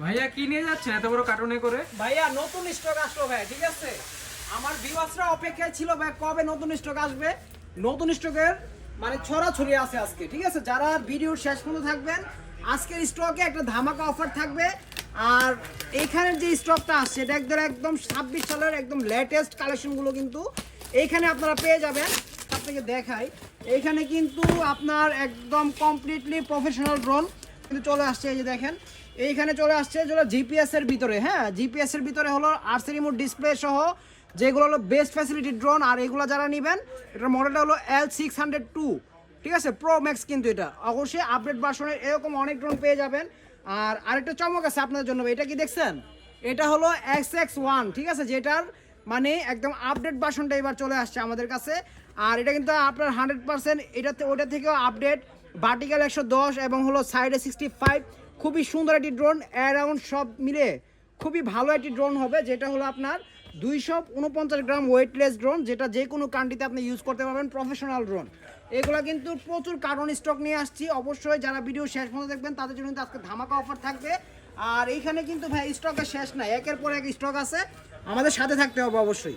ভাইয়া কি নিয়ে যাচ্ছেন এত বড় কার্টুনে করে? ভাইয়া, নতুন স্টক আসলো ভাই ঠিক আছে? আমার ভিউয়ার্সরা অপেক্ষায় ছিল ভাই কবে নতুন স্টক আসবে? নতুন স্টকের মানে ছড়াছড়ি আছে আজকে, ঠিক আছে? যারা ভিডিও শেষ পর্যন্ত থাকবেন, আজকের স্টকে একটা ধামাকা অফার থাকবে। আর এইখানের যে স্টকটা আসছে, এটা একদম একদম ছাব্বিশ সালের একদম লেটেস্ট কালেকশনগুলো কিন্তু এইখানে আপনারা পেয়ে যাবেন। আপনাকে দেখাই এইখানে কিন্তু আপনার একদম কমপ্লিটলি প্রফেশনাল ড্রোন কিন্তু চলে আসছে, এই যে দেখেন। এইখানে চলে আসছে যেগুলো জিপিএস এর ভিতরে হ্যাঁ? জিপিএস এর ভিতরে হলো আরসি রিমোট ডিসপ্লে সহ যেগুলো হলো বেস্ট ফ্যাসিলিটি ড্রোন আর এগুলো যারা নেবেন, এটার মডেলটা হলো এল সিক্স হান্ড্রেড টু ঠিক আছে? প্রো ম্যাক্স কিন্তু এটা। অবশ্যই আপডেট ভার্সনের এরকম অনেক ড্রোন পেয়ে যাবেন। আর আরেকটা চমক আছে আপনার জন্য এটা কি দেখছেন? এটা হলো এক্স এক্স ওয়ান ঠিক আছে? যেটার মানে একদম আপডেট ভার্সনটা এবার চলে আসছে আমাদের কাছে। আর এটা কিন্তু আপনার হান্ড্রেড পার্সেন্ট এটাতে ওটা থেকেও আপডেট ভার্টিক্যাল একশো দশ এবং হলো সাইডে সিক্সটি ফাইভ খুবই সুন্দর একটি ড্রোন অ্যারাউন্ড সব মিলে খুবই ভালো একটি ড্রোন হবে, যেটা হলো আপনার দুইশো উনপঞ্চাশ গ্রাম ওয়েটলেস ড্রোন যেটা যে কোনো কান্ট্রিতে আপনি ইউজ করতে পারবেন প্রফেশনাল ড্রোন এগুলো কিন্তু প্রচুর কার্টন স্টক নিয়ে আসছি। অবশ্যই যারা ভিডিও শেষ পর্যন্ত দেখবেন, তাদের জন্য কিন্তু আজকে ধামাকা অফার থাকবে। আর এইখানে কিন্তু ভাই স্টকের শেষ নাই, একের পর এক স্টক আছে। আমাদের সাথে থাকতে হবে অবশ্যই।